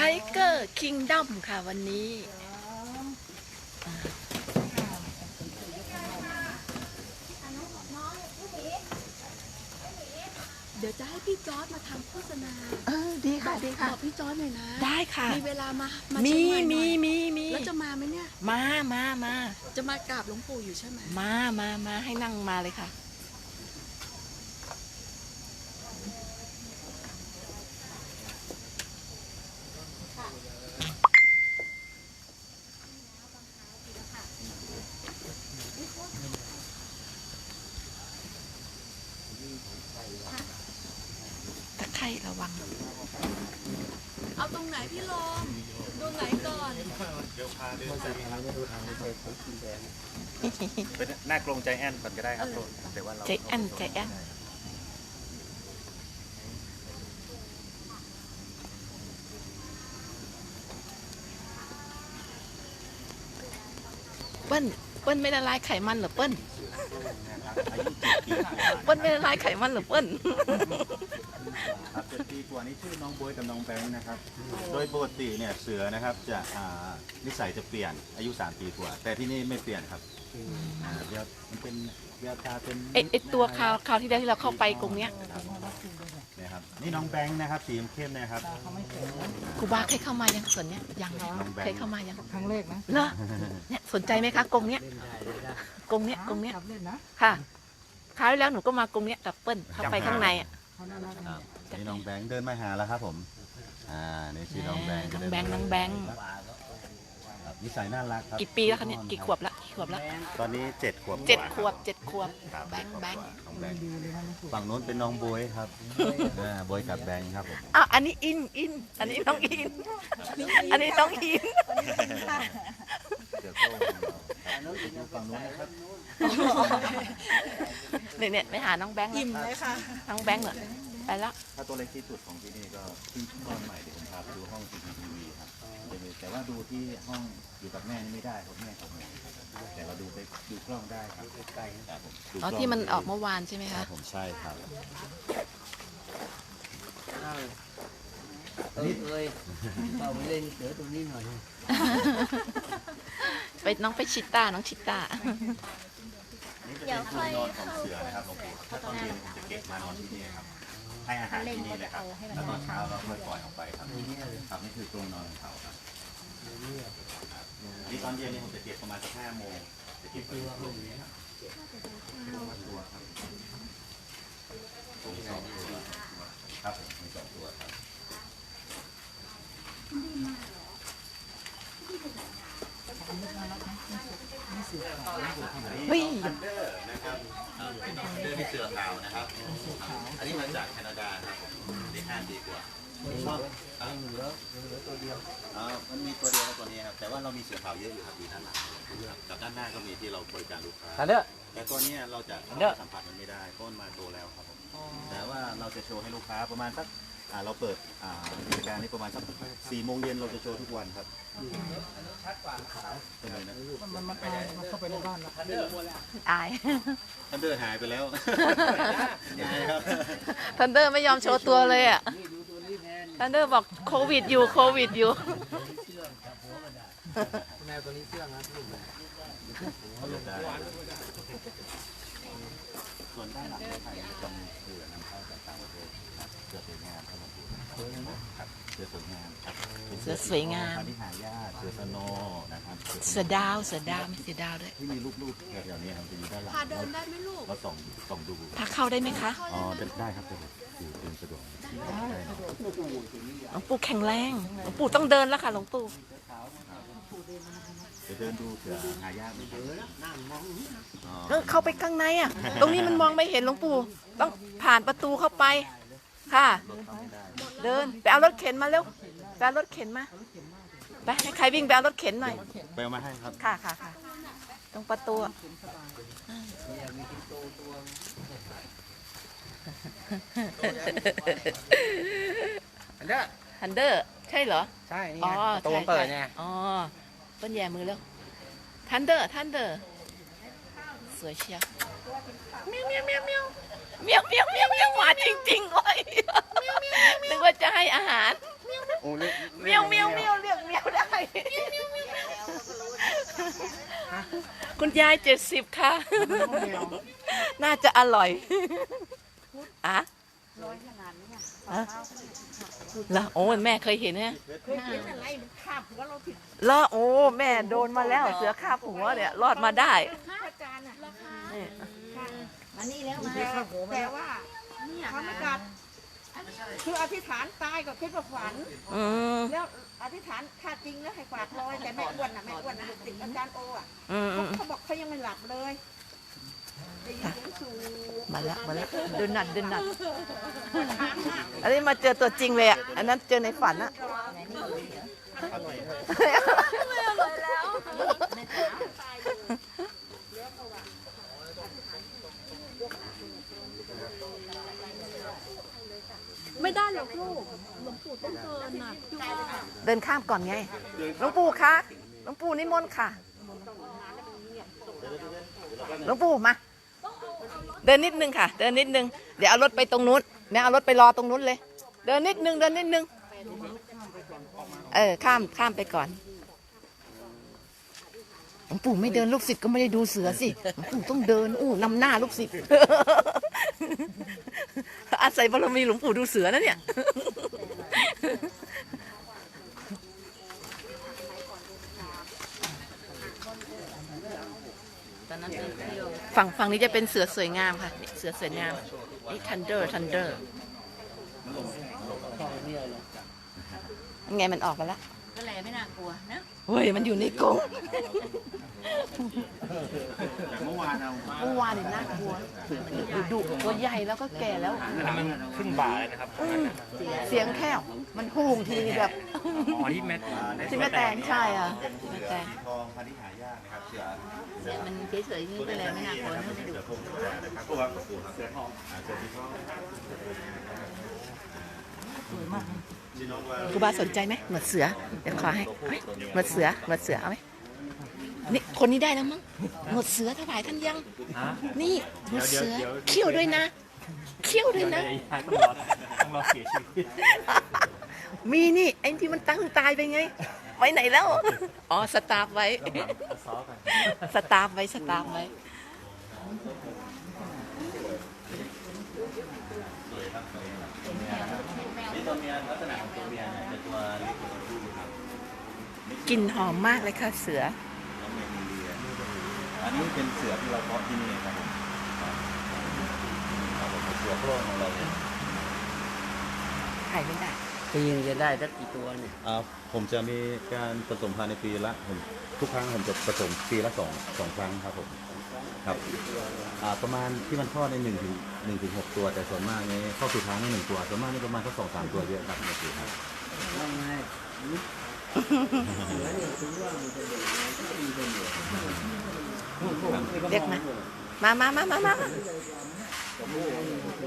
ไทเกอร์คิงดอมค่ะวันนี้เดี๋ยวจะให้พี่จอร์ดมาทำโฆษณาเออดีค่ะดีค่ะ บอกพี่จอร์ดหน่อยนะ ได้ค่ะ มีเวลามามามีเชียงใหม่หน่มีอยมีมีแล้วจะมาไหมเนี่ย มามามาจะมากราบหลวงปู่อยู่ใช่ไหม มามามาให้นั่งมาเลยค่ะ ร่ระวัง เอาตรงไหนพี่ลมดูไหนก่อนเป็นหน้ากรงใจแอนก่อนก็ได้ครับแต่ว่าเราใจแอนใจแอนเปิ้ลเปิ้ลไม่ละลายไขมันเหรอเปิ้ลอายุเจ็ดปีกว่าเปิ้ลไม่ละลายไขมันเหรอเปิ้ลครับเจ็ดปี กว่านี้ชื่อน้องโบยกับน้องแบงค์นะครับ โดยปกติเนี่ยเสือนะครับจะอ่านิสัยจะเปลี่ยนอายุ 3 ปีกว่า แต่ที่นี่ไม่เปลี่ยนครับอ่าเดี๋ยวมันเป็นเดี๋ยวตาเป็นไอไอตัวคราวคราวที่แล้วที่เราเข้าไปกรงเนี้ยเนี่ยครับนี่น้องแบงค์นะครับสีเข้มๆนะครับ ครูบาเคยเข้ามายังส่วนเนี้ยยังน้องแบงค์ เคยเข้ามายังครั้งแรกนะเหรอเนี่ยสนใจไหมคะกรงเนี้ยกรงเนี้ยกรงเนี้ยขับเล่นนะค่ะคราวที่แล้วหนูก็มากรงเนี้ยกับเปิ้ลเข้าไปข้างในอะเขาน่ารักครับ นี่น้องแบงค์เดินมาหาแล้วครับผม อ่า นี่ชื่อน้องแบงค์น้องแบงค์น้องแบงค์ครับนิสัยน่ารักครับกี่ปีแล้วคะเนี่ยกี่ขวบละกี่ขวบละตอนนี้เจ็ดขวบเจ็ดกาขวบเจ็ดขวบครับแบงค์แบงค์น้องแบงค์ดีเลยนะหลวงปู่ฝั่งนู้นเป็นน้องบวยครับอ่าบวยกับแบงค์ครับผมอ้าวอันนี้อินอินอันนี้น้องอิน อันนี้น้องอินเดี๋ยวโต้ฝั่งนู้นนะครับเนี่ยเนี่ยไปหาน้องแบงค์อิ่มเลยค่ะน้องแบงค์เหรอ ไปละ ถ้าตัวเล็กที่สุดของที่นี่ก็เพิ่งก้อนใหม่เดี๋ยวผมพาไปดูห้อง CCTV ครับเดี๋ยวแต่ว่าดูที่ห้องอยู่กับแม่นี่ไม่ได้ครับแม่ของแม่แต่เราดูไปดูกล้องได้ครับใกล้ๆครับผมดูอ๋อกล้งที่มันออกเมื่อวานใช่ไหมครัคะบผมใช่ครับ เอ้ยเอ้ยเข้าไปเล่นเสือตรงนี้หน่อย ไปน้องไปชิต้า น้องชิต้า นี่จะเป็นที่นอนของเสือนะครับหลวงปู่ถ้าตอนเย็นผมจะเก็บมานอนที่นี่ครับ ให้อาหารที่นี่เลยครับ แล้วตอนเช้าเราค่อยปล่อยออกไปครับครับนี่คือกรงนอนของเขาครับนี่ตอนเย็นนี่ผมจะเก็บประมาณสักห้าโมงจะเก็บไปที่กรงนี้ครับตัวครับผมสองตัวครับผมมีสองตัวครับ เฮ้ยทันเดอร์นะครับทันเดอร์ที่เสือขาวนะครับ อันนี้มาจากแคนาดาครับเด็กห้าปีกว่าอ่าอ่ามันมีตัวเดียวนะตัวนี้ครับ แต่ว่าเรามีเสือขาวเยอะอยู่ครับอยู่ด้านหลังครับกับด้านหน้าก็มีที่เราบริการลูกค้าทันเด้อแต่ตัวเนี้ยเราจะเดี๋ยวสัมผัสมันไม่ได้เพราะมันมาโตแล้วครับผมแต่ว่าเราจะโชว์ให้ลูกค้าประมาณสัก อ่าเราเปิดอ่ากิจการนี้ประมาณสักสี่โมงเย็นเราจะโชว์ทุกวันครับเป็นไงนะมันมันเอามันเข้าไปในบ้านแล้วอาย ทันเดอร์หายไปแล้วหายครับทันเดอร์ไม่ยอมโชว์ตัวเลยอะ ทันเดอร์บอกโควิดอยู่โควิดอยู่ แมวตัวนี้เชื่องนะลูก ส่วนด้านหลังไทยจะมีเสือนำเข้าจากต่างประเทศครับเสือสวยงามครับผมครับเสือสวยงามครับป็นเสือสวยงามพันธุ์ที่หายากเสือสโนว์นะครับเสือดาวเสือดาวมีเสือดาวด้วยที่มีลูกๆแถวๆนี้ครับจะอยู่ด้านหลังพาเดินได้ไหมลูกเราส่องส่องดูพาเข้าได้ไหมคะอ๋อได้ครับได้ครับอยู่เป็นสะดวกได้เนอะหลวงปู่แข็งแรงหลวงปู่ต้องเดินแล้วค่ะหลวงปู่ เดี๋ยวเดินดูเสือหายากไหมครับอ๋อเออเข้าไปข้างในอะ ตรงนี้มันมองไม่เห็นหลวงปู่ ต้องผ่านประตูเข้าไป ค่ะ รถเข้าไม่ได้เดินไปเอารถเข็นมาเร็วไปเอารถเข็นมาไปให้ใครวิ่งไปเอารถเข็นหน่อย ไปเอามาให้ครับ ค่ะค่ะค่ะตรงประตูอะทันเด้อฮันเดอร์ ใช่เหรอ ใช่ นี่อ๋ไงอประตูมันเปิดไงอ๋อ ต้นแย่มือแล้วทันเดอร์ทันเดอร์สวยเชียวเมียวเมียวเมียวเมียวเมียวเมียวเมียวเมียวมาจริงๆเลยนึกว่าจะให้อาหารโอ้อ้เล็กเมียวเมียวเมียวเรียกเมียวได้ คุณยายเจ็ดสิบค่ะ น่าจะอร่อยอะอะแล้วโอ้แม่เคยเห็นเนี่ยแล้วโอ้แม่โดนมาแล้ว เสือคาบหัวเนี่ยรอดมาได้นี่มานี่แล้วมาแต่ว่าเขาไม่กัดคืออธิษฐานตายก็คิดว่าฝันอืมแล้วอธิษฐานถ้าจริงแล้วให้ฝากลอยแต่แม่อ้วนน่ะแม่อ้วนน่ะลูกติดอาจารย์โออะอืมอืเขามเขาบอกเขายังไม่หลับเลย มาแล้วมาแล้วเดินหนัดเดินหนัดอันนี้มาเจอตัวจริงเลยอะอันนั้นเจอในฝันอะไม่อร่อยแล้วไม่ได้หรอกลูกหลวงปู่ต้องเดินน่ะพี่ว่าเดินข้ามก่อนไงหลวงปู่คะหลวงปู่นิมนต์ค่ะหลวงปู่มา เดินนิดนึงค่ะ เดินนิดนึง เดี๋ยวเอารถไปตรงนู้นแม่เอารถไปรอตรงนู้นเลย เดินนิดนึง เดินนิดนึง เออ ข้าม ข้ามไปก่อนหลวงปู่ไม่เดินลูกศิษย์ก็ไม่ได้ดูเสือสิหลวงปู่ต้องเดิน อู้นำหน้าลูกศิษย์ อาศัยบารมีหลวงปู่ดูเสือนะเนี่ย ฝั่งฝั่งนี้จะเป็นเสือสวยงามค่ะนี่เสือสวยงามนี่ทันเดอร์ทันเดอร์ไงมันออกมาแล้วก็แลไม่น่ากลัวนะเฮ้ยมันอยู่ในกรงเมื่อวานเอาเมื่อวานนี่น่ากลัวดุดุตัวใหญ่แล้วก็แก่แล้วมันขึ้นบ่าเลยนะครับอืมเสียงแค่วมันหูงทีแบบ อ๋อที่แมท ที่แม่แตงใช่อะเป็นแม่เสืแตองสีทองพันธุ์ที่หายากนะครับเสือมันเฉยๆนี่ก็แลไม่น่ากลัวนะไม่ดุเสือพงนะครับตัวเสือทองอ่าเสือสีทองชิโนวาครูบาสนใจไหมหนวดเสือเดี๋ยวขอให้หมหนวดเสือหนวดเสือเอาไหมนี่คนนี้ได้แล้วมั้งหนวดเสือถวายท่านยัง นี่หนวดเสือเขี้ยวด้วยนะเขี้ยวด้วยนะต้องรอเสียชีวิตมีนี่ไอ้ที่มันตั้งตายไปไง ไว้ไหนแล้ว อ๋อ สตาร์ฟไว้ ซอกันสตาร์ฟไว้ สตาร์ฟไว้นี่ตัวเมียลักษณะของตัวเมียเนี่ยจะตัวเล็กกว่าตัวผู้ครับกลิ่นหอมมากเลยค่ะเสือน้องเมลิเลียอันนี้เป็นเสือที่เราเพาะที่นี่ครับผมครับผมเสือโคร่งของเราเนี่ย ถ่ายไม่ได้ ปีนึงจะได้สักกี่ตัวเนี่ยอ่าผมจะมีการผสมพันธุ์ในปีละผมทุกครั้งผมจะผสมปีละสองสองครั้งครับผมครับอ่าประมาณที่มันคลอดในหนึ่งถึงหนึ่งถึงหกตัวแต่ส่วนมากนี้เข้าสู่ท้างในหนึ่งตัวส่วนมากนี่ประมาณสักสองสามตัวเยอะครับในปีครับว่าไงเรียกมามามามามา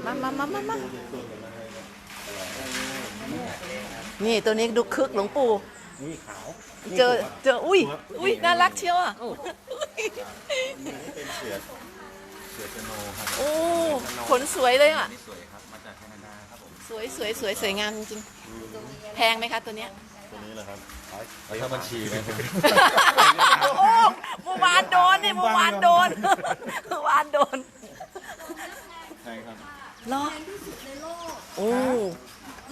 มามามามามามา นี่ตัวนี้ดูคึกหลวงปู่ นี่ขาวเจอเจออุ้ยอุ้ยน่ารักเชียวอะเป็นเสือเสือชโนครับโอ้ขนสวยเลยอะ นี่สวยครับ มาจากแคนาดาครับผม สวยสวยสวยสวยงามจริงๆแพงไหมคะตัวเนี้ย ตัวนี้แหละครับเอาเข้าบัญชีไหมครับ โอ้โหเมื่อวานโดนนี่เมื่อวานโดนเมื่อวานโดนใช่ครับ เหรอแพงที่สุดในโลกโอ้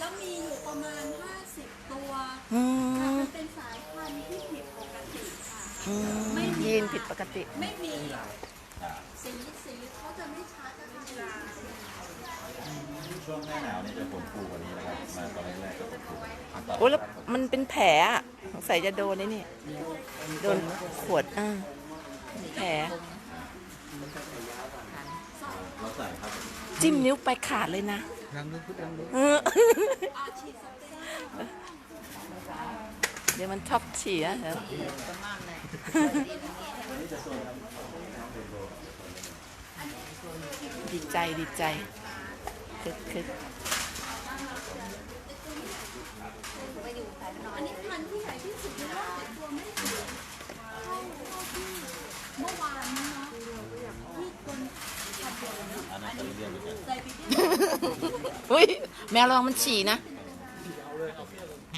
แล้วมีอยู่ประมาณ 50 ตัวอืค่ะมมันเป็นสายพันธุ์ที่ผิดปกติค่ะ อืมยีนผิดปกติ ไม่มีสีสีเขาจะไม่ชัดนะคะช่วงหน้าหนาวนี่จะผมฟูกว่านี้นะครับ มาตอนแรกๆก็ผมฟูโอ้แล้วมันเป็นแผลอะสงสัยจะโดนไอ้นี่ โดนขวดอ่าแผล เราใส่ครับ จิ้มนิ้วไปขาดเลยนะ น้ำลึกลังลึกเออเดี๋ยวมันชอบฉี่อะเดี๋ยวดีใจดีใจคึกคึก อันนี้พันธุ์ที่ใหญ่ที่สุดในโลกแต่ตัวไม่ได้ใหญ่เท่าเท่าที่เมื่อวานนี้เนาะที่คนขับเดินเนาะ อันนั้นจะเรียกเหมื อุ้ยแมวระวังมันฉี่นะ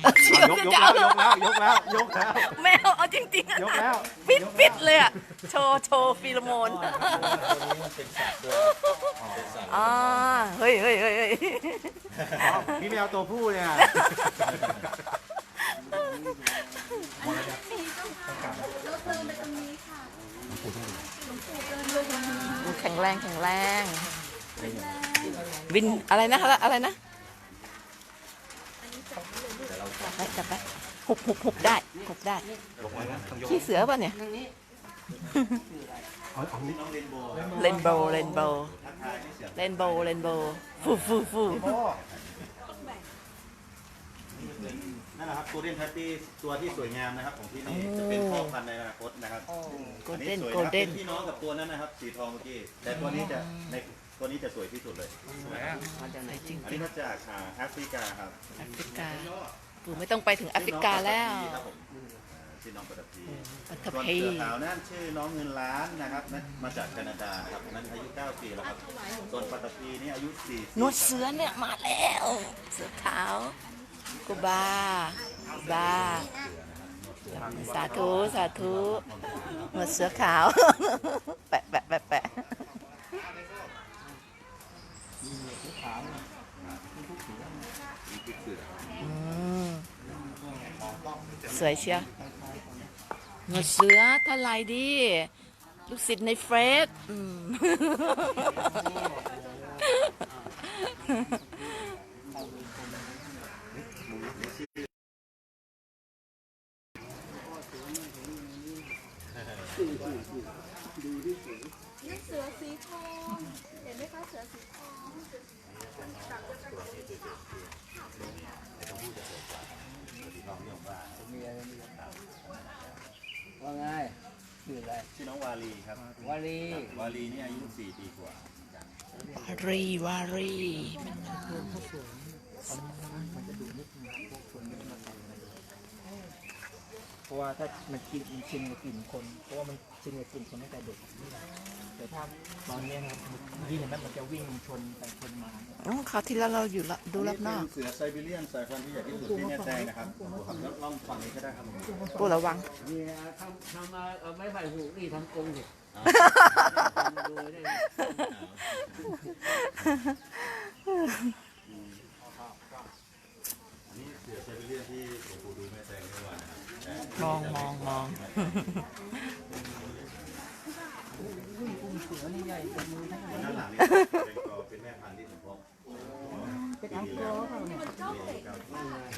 ยกยกแล้วยกแล้วยกแล้วยกแล้วแมวเอาจริงๆยกแล้วปิดปิดเลยอะโชว์โชว์ฟีโรโมนตัวนี้มันเป็นสัตว์ด้วยเป็นสัตว์อ่าเฮ้ยเฮ้ยเฮ้ยเฮ้ยอ๋อพี่แมวตัวผู้เนี่ยแข็งแรงแข็งแรง วินอะไรนะอะไรนะไปจับไปหุบหุบหุบได้หุบได้ลงมานะต้องยกขี้เสือป่ะเนี่ยน้องเรนโบว์เรนโบว์เรนโบว์ทักทายนี่เสียงเรนโบว์เรนโบว์ฟูฟูฟูนั่นแหละครับโกลเด้นแพตตี้ตัวที่สวยงามนะครับของที่นี่จะเป็นพ่อพันธุ์ในอนาคตนะครับโกอัลนเด้นนี้สวยโกลนะครับเด้เป็นนพี่น้องกับตัวนั้นนะครับสีทองเมื่อกี้แต่ตัวนี้จะใน ตัวนี้จะสวยที่สุดเลยไหนจริงอันจรินี้งมาจากอ่าแอฟริกาครับแอฟริกาปู่ไม่ต้องไปถึงแอฟริกาแล้วครับผมอ่าชื่อน้องปัตตภีปัตตส่วนภีเสือขาวนั่นชื่อน้องเงินล้านนะครับนั่นมาจากแคนาดานะครับนั้นอายุ 9 ปีแล้วครับ ส่วนปัตตภีนี่อายุ4ปีหนวดเสือเนี่ยมาแล้ว เสือขาวกูบากูบา สาธุ สาธุหนวดเสือขาว แปะแปะแปะแปะ อืมสวยเชียวหนวดเสือเท่าไหรดี ลูกศิษย์ในเฟซอืม นี่เสือสีทองเห็นไหมคะเสือสีทองว่าไงชื่ออะไรชื่อน้องวาลีครับ วาลีวาลีนี่อายุ4ปีกว่า วารีวารีเพ ราะว่าถ้ามันกินมันชินกับกลิ่นคน เพราะว่ามันชินกับกลิ่นคนตั้งแต่เด็กแต่ถ้าตอนเนี้ยนะครับวิ่งเห็นไหมมันจะวิ่งชนไปชนมา อ๋อคราวที่แล้วเราอยู่ละดูรับนอกเสือไซบีเรียนสายพันธุ์ที่ใหญ่ที่สุดที่แม่แตงนะครับครับลองฟังนี้ก็ได้ครับปูระวัง นี่นะทำทำมาเอาไม้ไผ่หูนี่ทำกรงสิดูได้อันนี้เสือไซบีเรียนที่หลวงปู่ดูแม่แตงเมองมองมอง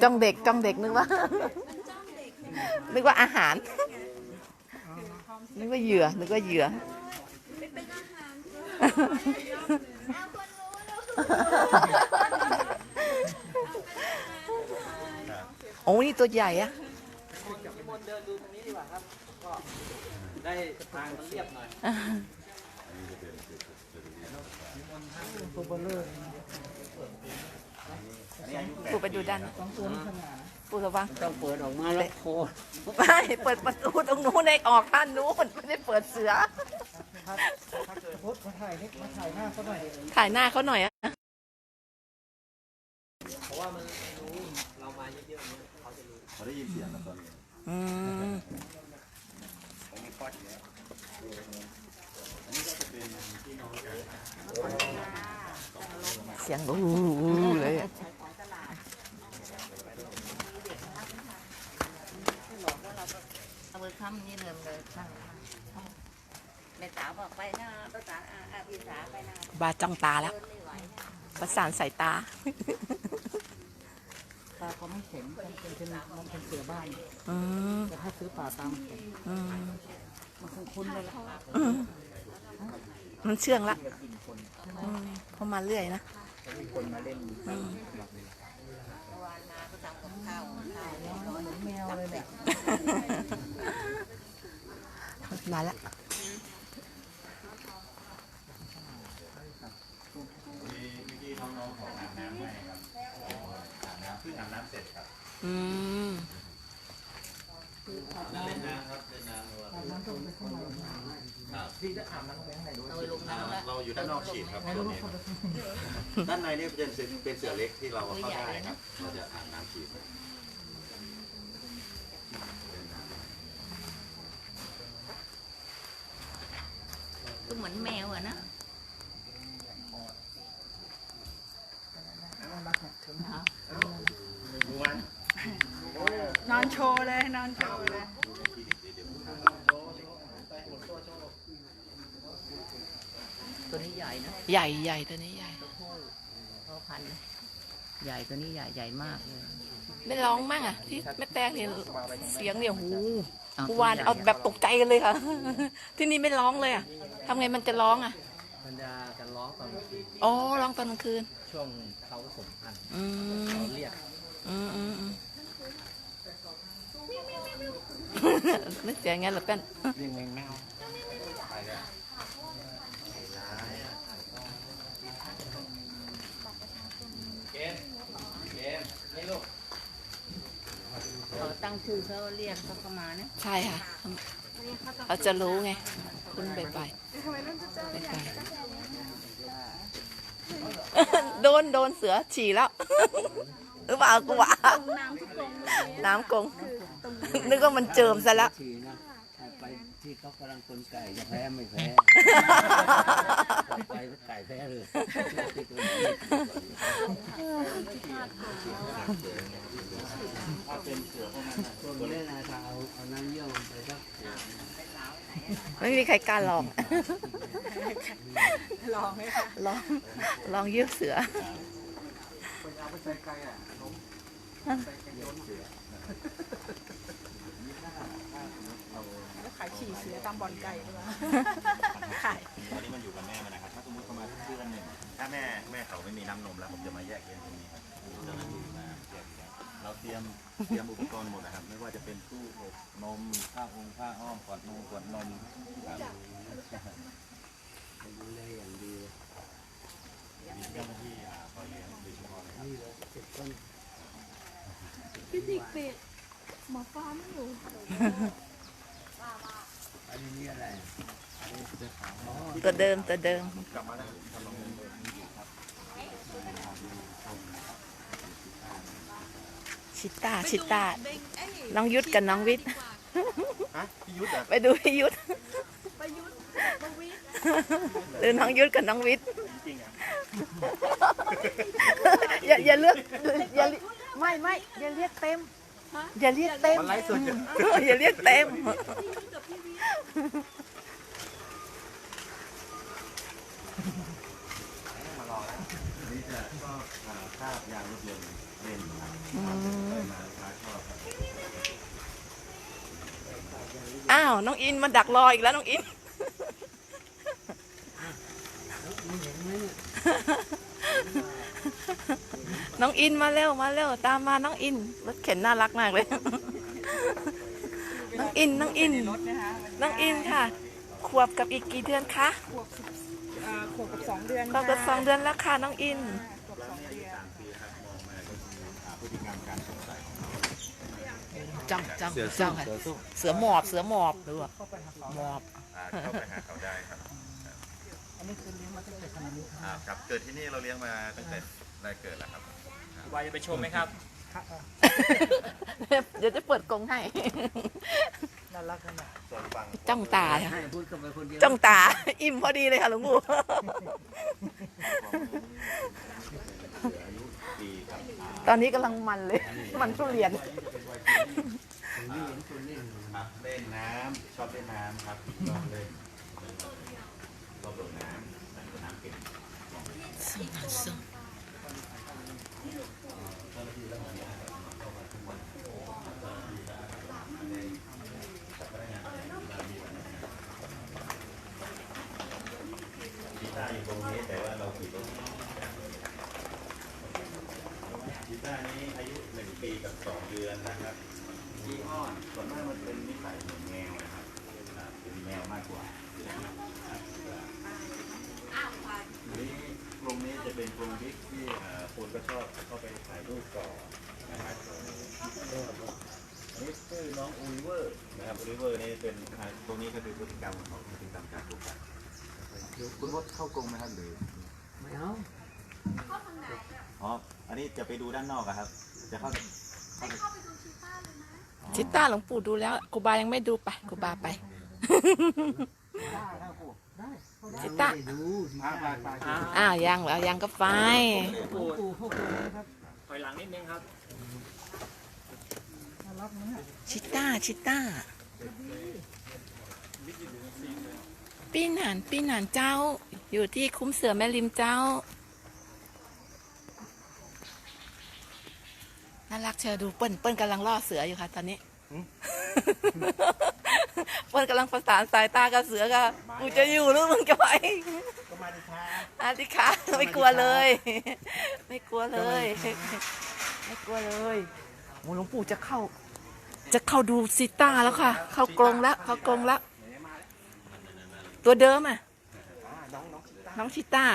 จ้องเด็กจ้องเด็กนึกว่า นึกว่าอาหาร นึกว่าเหยื่อ นึกว่าเหยื่อโอ้นี่ตัวใหญ่อะ เป็นอาหารเอาคนรู้แล้วโอ้นี่ตัวใหญ่อะอันนี้อายุแปปูดไปดูด้านปูระวังต้องเปิดออกมาแล้วโคตรไม่เปิดประตูตรงนู้นให้ออกด้านนู้นไม่ได้เปิดเสือถ่ายหน้าเขาหน่อยอะเขาได้ยินเสียงแล้วตอนนี้อืมอันนี้ก็จะเป็นพี่น้อง กันเสียงอู้เลยอะเอามือค้ำนี่เลยเลยข้างแม่สาวบอกไปนะภาษาอาอาพี่สาไปนะบาจ้องตาแล้วเดินไม่ไหวประสานสายตาตาเขาไม่เข็มมันเป็นเป็นมันเป็นเสือบ้านอืมแต่ถ้าซื้อป่าตามเข็มอืมมันคงคุ้นเลยละอืมมันเชื่องละอืมเพอมาเรื่อยนะมีคนมาเล่นอืมเมื่อวานมาก็ทำกับข้าวข้าวเรียบร้อยแมวเลยเนี่ย มาละ ขึ้นอาบน้ำเสร็จครับอืมแล้เล่นน้ำครับเล่นน้ำรวมครับที่จะอาบน้ำตรงข้งในด้วยเราลงน้ำแล้เราอยู่ด้านนอกฉีดครับตัวนี้ด้านในนี่เป็นเป็นเสือเล็กที่เราเข้าได้ครับเราจะอาบน้ำฉีดก็เหมือนแมวอะนะ โชว์เลยนอนโชว์เลยตัวนี้ใหญ่นะใหญ่ใหญ่ตัวนี้ใหญ่ตัวผู้พ่อพันธุ์นะใหญ่ตัวนี้ใหญ่ใหญ่มากเลยไม่ร้องมั่งอะที่แม่แตงเนี่ยเสียงเนี่ยหูอ้เมื่อวานเอาแบบตกใจกันเลยค่ะ ที่นี่ไม่ร้องเลยอะทำไงมันจะร้องอะมันจะจะร้องตอนกลางคืนอ๋อร้องตอนกลางคืนช่วงเขาสมพันธุ์อืมเขาเรียก อืมอืมอืม นึกเสียงงั้นเหรอแป้นเรียกแมงแมวเขาตั้งชื่อเขาเรียกเขาเข้ามานะใช่ค่ะเราจะรู้ไงคุณไปไปไปไปโดนโดนเสือฉี่แล้วหรือเปล่ากูว่าน้ำที่กรง นึกว่ามันเจิมซะแล้ว ทีนะไปที่เขากำลังตุนไก่จะแพ้ไม่แพ้ ไปก็ไก่แพ้เลยตัวเล่นนายเอาเอาน้ำเยี่ยวไปสักไม่มีใครกล้าลอง ลองไหมคะลอง ลองเยือกเสือแล้วขาย ฉี่เสือตามบ่อนไก่ด้วยขายตอนนี้มันอยู่กับแม่มันนะครับ ถ้าสมมติเขามาเดือนหนึ่งถ้าแม่แม่เขาไม่มีน้ำนมแล้วผมจะมาแยกเลี้ยงตรงนี้ครับเจ้าหน้าที่มาแยกเลี้ยงเราเตรียมเตรียมอุปกรณ์หมดนะครับ ไม่ว่าจะเป็นตู้อบนมผ้าองค์ผ้าอ้อมขวดนมขวดนมครับดูแลอย่างดีมีเจ้าหน้าที่อ่าคอยเลี้ยงโดยเฉพาะเลยครับนี่เราเก็บต้น พี่ติ๊กปิดหมอฟ้าไม่อยู่ อันนี้นี่อะไรอ๋อตัวเดิมตัวเดิมกลับมาได้ทำลงเลยชิต้าชิต้าน้องยุทธกับน้องวิทย์ฮะพี่ยุทธอะไปดูพี่ยุทธประยุทธ์ประวิทย์หรือน้องยุทธกับน้องวิทย์จริงอะอย่าอย่าเลือกอย่าเรียกไม่ไม่อย่าเรียกเต็ม อย่าเรียกเต็มมันไลฟ์สดอยู่ อย่าเรียกเต็มพี่ยุทธกับพี่วิทย์นี่จะก็อ่าคาบยางรถยนต์เล่นครับไปมาลูกค้าชอบครับอ้าว น้องอินมาดักรออีกแล้วน้องอิน น้องอินมาเร็วมาเร็วตามมาน้องอินรถเข็นน่ารักมากเลย น้องอินน้องอินรถนะคะน้องอินค่ะ ขวบกับอีกกี่เดือนคะขวบสิบอ่าขวบกับสองเดือนขวบกับสองเดือนแล้วค่ะน้องอินขวบสองเดือนกลางปีครับมองมาก็คืออ่าพฤติกรรมการสงสัยของเขาจ้องจ้องจ้องค่ะเสือหมอบเสือหมอบหรือว่าหมอบอ่าเข้าไปหาเขาได้ครับอันนี้คือเลี้ยงมาตั้งแต่ขนาดนี้อ่าครับเกิดที่นี่เราเลี้ยงมาตั้งแต่แรกเกิดแล้วครับ วายจะไปชมไหมครับ เดี๋ยวจะเปิดกรงให้ น่ารักขนาดส่วนฝั่งจ้องตาค่ะให้พูดกับไปคนเดียวจ้องตา อิ่มพอดีเลยค่ะหลวงปู่อายุปีครับอ่าตอนนี้กำลังมันเลย มันทุเรียนครับเล่นน้ำชอบเล่นน้ำครับชอบเล่นชอบโดดน้ำแต่งน้ำเก่งกี ตาร์อยู่ตรงนี้แต่ว่าเราขี่รถกีตาร์นี้อายุหนึ่งปีกับสองเดือนนะครับยี่ห้อส่วนมากมันเป็นนิสัยเหมือนแมวนะครับเป็นแมวมากกว่า นี้กลุ่มนี้จะ เป็นกลุ่มบิ๊กที่เอ่คนก็ชอบเข้าไปถ่ายรูปก่อนนะครับนนี้ชื่อน้องอูลิเวอร์นะครับอูลิเวอร์นี่เป็นตรงนี้ก็คือพฤติกรรมของเขาพฤติกรรมการปลูกกันคุณพจน์เข้ากรงไหมครับหรือไม่เอาอ๋ออันนี้จะไปดูด้านนอกอะครับ จะเข้าเข้าไปดูชิต้าหลวงปู่ดูแล้วครูบายังไม่ดูไปครูบาไป ชิต้าไม่ได้ดูอ่าไปไปอ้าวยังเหรอยังก็ไปปู่พวกปู่นะครับถอยหลังนิดนึงครับนรักนะเนี่ยชิต้าชิต้าปีนหันปีนหันเจ้า อยู่ที่คุ้มเสือแม่ริมเจ้าน่ารักเชียวดูเปิ้ลเปิ้ลกำลังล่อเสืออยู่ค่ะ ตอนนี้ เปิ้ลกำลังประสานสายตากับเสือค่ะกูจะอยู่หรือมึงจะไปก็มาดิค่ะอาติคะไม่กลัวเลย ไม่กลัวเลย ไม่กลัวเลยโอ้หลวงปู่จะเข้า จะเข้าดูซิต้าแล้วค่ะ เข้ากรงแล้วเข้ากรงแล้วตัวเดิมอะน้องน้องชิต้า